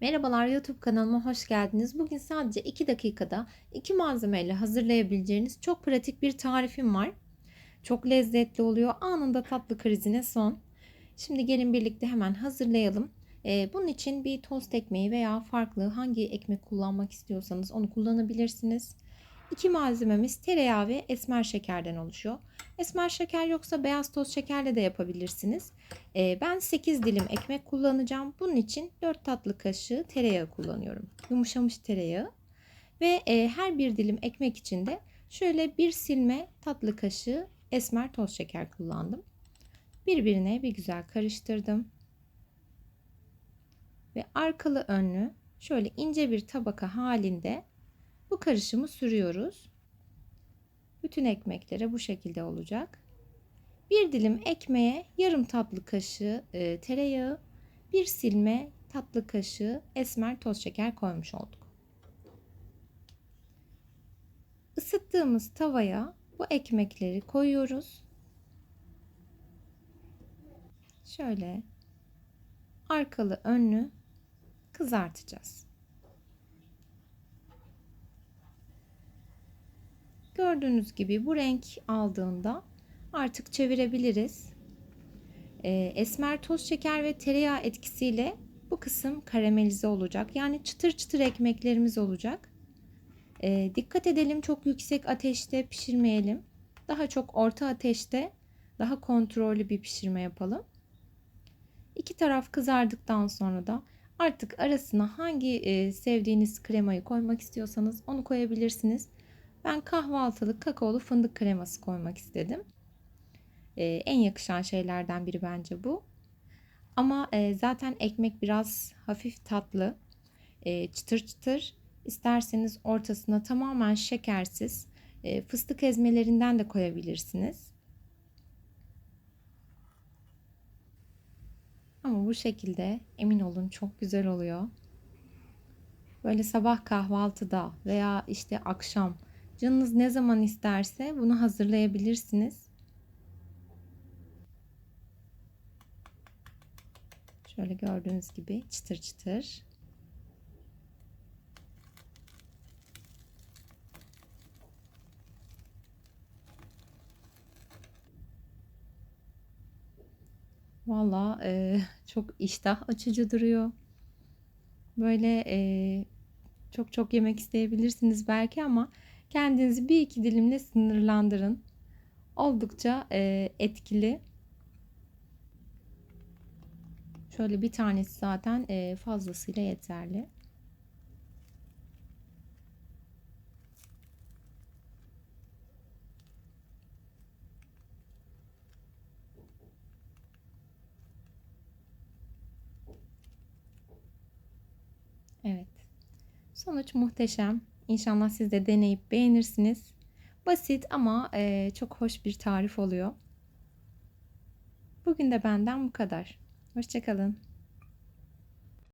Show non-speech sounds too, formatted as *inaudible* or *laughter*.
Merhabalar YouTube kanalıma hoş geldiniz. Bugün sadece 2 dakikada 2 malzemeyle hazırlayabileceğiniz çok pratik bir tarifim var. Çok lezzetli oluyor. Anında tatlı krizine son. Şimdi gelin birlikte hemen hazırlayalım. Ee, bunun için bir tost ekmeği veya farklı hangi ekmek kullanmak istiyorsanız onu kullanabilirsiniz. İki malzememiz tereyağı ve esmer şekerden oluşuyor. Esmer şeker yoksa beyaz toz şekerle de yapabilirsiniz. Ee, ben 8 dilim ekmek kullanacağım. Bunun için 4 tatlı kaşığı tereyağı kullanıyorum. Yumuşamış tereyağı. Ve e, her bir dilim ekmek için de şöyle bir silme tatlı kaşığı esmer toz şeker kullandım. Birbirine bir güzel karıştırdım. Ve arkalı önlü şöyle ince bir tabaka halinde bu karışımı sürüyoruz. Bütün ekmeklere bu şekilde olacak. Bir dilim ekmeğe yarım tatlı kaşığı e, tereyağı, bir silme tatlı kaşığı esmer toz şeker koymuş olduk. Isıttığımız tavaya bu ekmekleri koyuyoruz. Şöyle arkalı önlü kızartacağız. Gördüğünüz gibi bu renk aldığında artık çevirebiliriz. Ee, esmer toz şeker ve tereyağı etkisiyle bu kısım karamelize olacak. Yani çıtır çıtır ekmeklerimiz olacak. Ee, dikkat edelim çok yüksek ateşte pişirmeyelim. Daha çok orta ateşte daha kontrollü bir pişirme yapalım. İki taraf kızardıktan sonra da artık arasına hangi e, sevdiğiniz kremayı koymak istiyorsanız onu koyabilirsiniz. Ben kahvaltılık kakaolu fındık kreması koymak istedim. Ee, en yakışan şeylerden biri bence bu. Ama e, zaten ekmek biraz hafif tatlı. E, çıtır çıtır. İsterseniz ortasına tamamen şekersiz e, fıstık ezmelerinden de koyabilirsiniz. Ama bu şekilde emin olun çok güzel oluyor. Böyle sabah kahvaltıda veya işte akşam Canınız ne zaman isterse bunu hazırlayabilirsiniz. Şöyle gördüğünüz gibi çıtır çıtır. Valla e, *laughs* çok iştah açıcı duruyor. Böyle e, çok çok yemek isteyebilirsiniz belki ama Kendinizi bir iki dilimle sınırlandırın. Oldukça e, etkili. Şöyle bir tanesi zaten e, fazlasıyla yeterli. Evet. Sonuç muhteşem. İnşallah siz de deneyip beğenirsiniz. Basit ama e, çok hoş bir tarif oluyor. Bugün de benden bu kadar. Hoşçakalın.